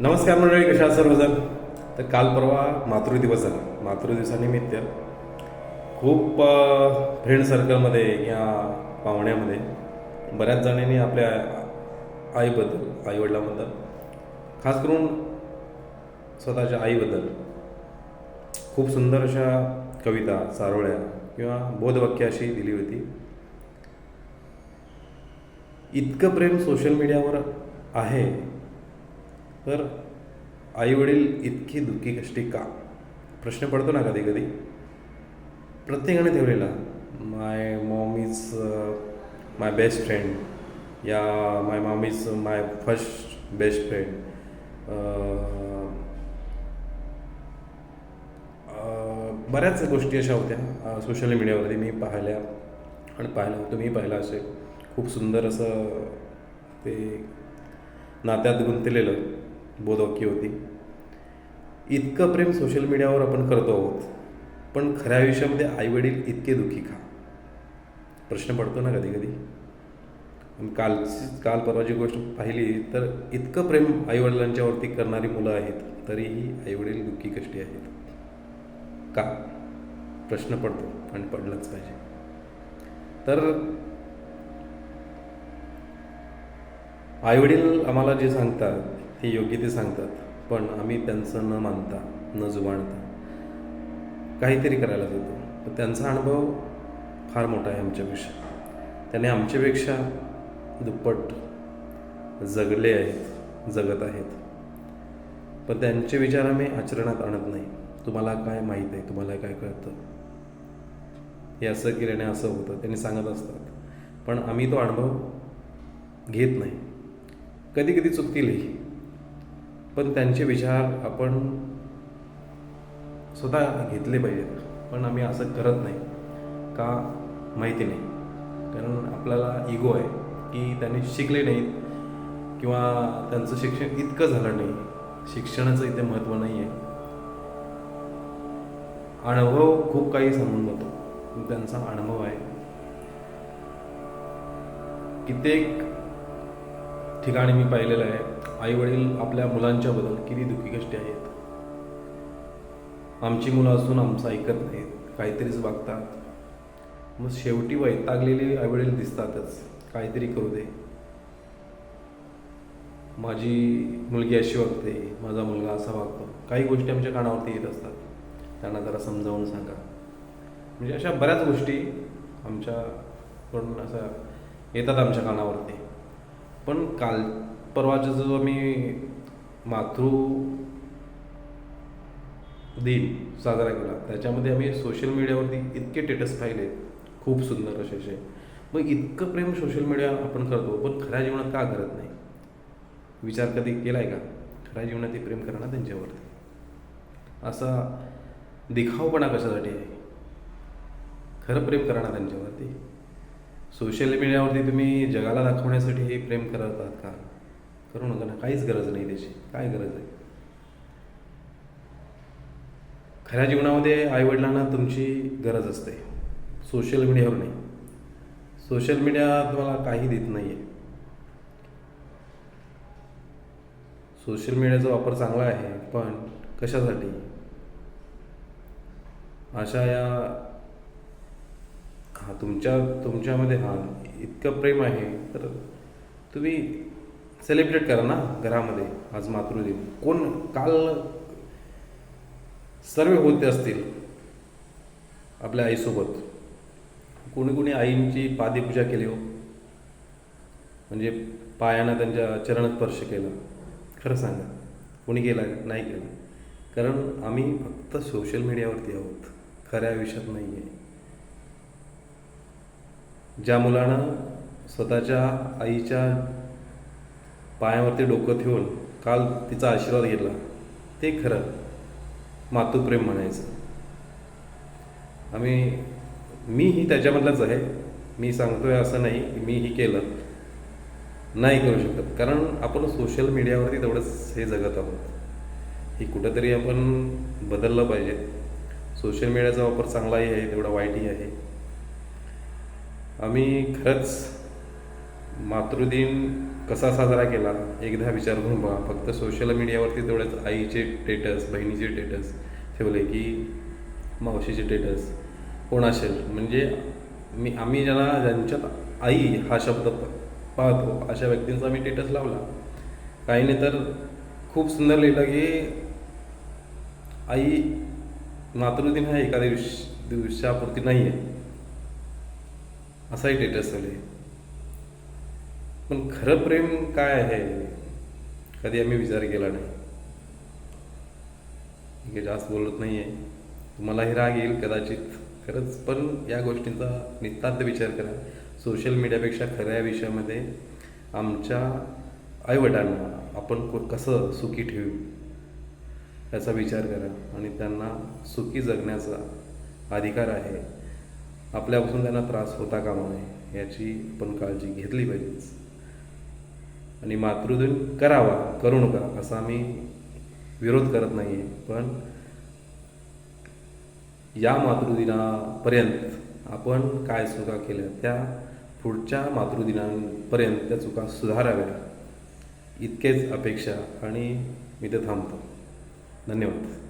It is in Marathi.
नमस्कार मंडळी कशा सर्वजण? तर काल परवा मातृदिवस झाला. मातृदिवसानिमित्त खूप फ्रेंड सर्कलमध्ये या पाहुण्यामध्ये बऱ्याच जणांनी आपल्या आईबद्दल आईवडिलांबद्दल खास करून स्वतःच्या आईबद्दल खूप सुंदर अशा कविता चारोळ्या किंवा बोधवाक्य अशी दिली होती. इतकं प्रेम सोशल मीडियावर आहे तर आईवडील इतकी दुःखी कष्टी का? प्रश्न पडतो ना कधी कधी. प्रत्येकाने ठेवलेला. My mom is my best friend या my mom is my first best friend बऱ्याच गोष्टी अशा होत्या uh, सोशल मीडियावरती मी पाहिल्या. आणि पाहिलं तुम्ही पाहिलं असे. खूप सुंदर असं ते नात्यात गुंतलेलं. बोधवाक्य होती. इतकं प्रेम सोशल मीडियावर आपण करतो आहोत पण खऱ्या आयुष्यामध्ये आईवडील इतके दुःखी का? प्रश्न पडतो ना कधी कधी कालची काल परवाची गोष्ट पाहिली तर इतकं प्रेम आईवडिलांच्यावरती करणारी मुलं आहेत तरीही आईवडील दुःखी कष्टी आहेत. का? प्रश्न पडतो आणि पडलाच पाहिजे. तर आईवडील आम्हाला जे सांगतात ते योग्य ते सांगतात पण आम्ही त्यांचं न मानता न जुबाणता काहीतरी करायला जातो. पण त्यांचा अनुभव फार मोठा आहे आमच्यापेक्षा. त्याने आमच्यापेक्षा दुप्पट जगले आहेत जगत आहेत. पण त्यांचे विचार आम्ही आचरणात आणत नाही. तुम्हाला काय माहीत आहे? तुम्हाला काय कळतं? हे असं केल्याने असं होतं. त्यांनी सांगत असतात. पण आम्ही तो अनुभव घेत नाही. कधी कधी चुकतीलही. पण त्यांचे विचार आपण स्वतः घेतले पाहिजेत. पण आम्ही असं करत नाही का? माहिती नाही. कारण आपल्याला इगो आहे की त्यांनी शिकले नाहीत किंवा त्यांचं शिक्षण इतकं झालं नाही. शिक्षणाचं इथे महत्त्व नाही आहे. अनुभव खूप काही समजून जातो त्यांचा अनुभव आहे. कित्येक ठिकाणी मी पाहिलेलं आहे. आईवडील आपल्या मुलांच्याबद्दल किती दुःखी कष्टी आहेत. आमची मुलं असून आमचं ऐकत नाहीत. काहीतरीच वागतात. मग शेवटी वैतागलेली आईवडील दिसतातच. काहीतरी करू दे. माझी मुलगी अशी वागते माझा मुलगा असा वागतो. काही गोष्टी आमच्या कानावरती येत असतात. त्यांना जरा समजावून सांगा. म्हणजे अशा बऱ्याच गोष्टी आमच्याकडून असं येतात आमच्या कानावरती. पण काल परवाचा जो आम्ही मातृ दिन साजरा केला त्याच्यामध्ये आम्ही सोशल मीडियावरती इतके टेटस पाहिले. खूप सुंदर असे असे. मग इतकं प्रेम सोशल मीडिया आपण करतो पण खऱ्या जीवनात का करत नाही? विचार कधी केला आहे का? खऱ्या जीवनात ते प्रेम करा ना त्यांच्यावरती असा दिखावपणा कशासाठी आहे? खरं प्रेम करा ना त्यांच्यावरती. सोशल मीडियावरती तुम्ही जगाला दाखवण्यासाठी हे प्रेम करत आहात का? करू नका ना काहीच गरज नाही त्याची. काय गरज आहे? खऱ्या जीवनामध्ये आईवडिलांना तुमची गरज असते. सोशल मीडियावर नाही. सोशल मीडिया तुम्हाला काही देत नाही आहे सोशल मीडियाचा वापर चांगला आहे पण कशासाठी? अशा या हां तुमच्या तुमच्यामध्ये हां इतकं प्रेम आहे तर तुम्ही सेलिब्रेट करा ना घरामध्ये आज मातृदिन. कोण काल सर्व होते असतील आपल्या आईसोबत? कोणी कोणी आईंची पादीपूजा केली हो? म्हणजे पायानं त्यांच्या चरण स्पर्श केला. खरं सांगा कोणी केला नाही केला. कारण आम्ही फक्त सोशल मीडियावरती आहोत. खऱ्या आयुष्यात नाही आहे ज्या मुलानं स्वतःच्या आईच्या पायावरती डोकं ठेवून काल तिचा आशीर्वाद घेतला ते खरं मातृप्रेम म्हणायचं. आम्ही मीही त्याच्यामधलाच आहे. मी सांगतोय असं नाही की मीही केलं. नाही करू शकत. कारण आपण सोशल मीडियावरती तेवढंच हे जगत आहोत. ही कुठंतरी आपण बदललं पाहिजे. सोशल मीडियाचा वापर चांगलाही आहे तेवढा वाईटही आहे. आम्ही खरंच मातृदिन कसा साजरा केला एकदा विचार करून बघा. फक्त सोशल मीडियावरती तेवढेच आईचे स्टेटस बहिणीचे स्टेटस ठेवले की मावशीचे स्टेटस कोण असेल म्हणजे मी आम्ही ज्याला ज्यांच्यात आई हा शब्द पाहतो अशा व्यक्तींचा मी स्टेटस लावला. काही नाही तर खूप सुंदर लिहिलं की आई मातृदिन हा एका दिवस दिवसापुरती नाही आहे असाही टेटस आले. पण खरं प्रेम काय आहे? कधी आम्ही विचार केला नाही. जास्त बोलत नाही आहे तुम्हालाही राग येईल कदाचित. खरंच पण या गोष्टींचा नितांत विचार करा. सोशल मीडियापेक्षा खऱ्या विषयामध्ये आमच्या आईवडिलांना आपण को- कसं सुखी ठेवू? याचा विचार करा. आणि त्यांना सुखी जगण्याचा अधिकार आहे. आपल्यापासून त्यांना त्रास होता कामा नये याची आपण काळजी घेतली पाहिजेच. आणि मातृदिन करावा करू नका असा मी विरोध करत नाही आहे पण या मातृदिनापर्यंत आपण काय चुका केल्या त्या पुढच्या मातृदिनांपर्यंत त्या चुका सुधाराव्या इतकेच अपेक्षा आणि मी ते थांबतो. धन्यवाद.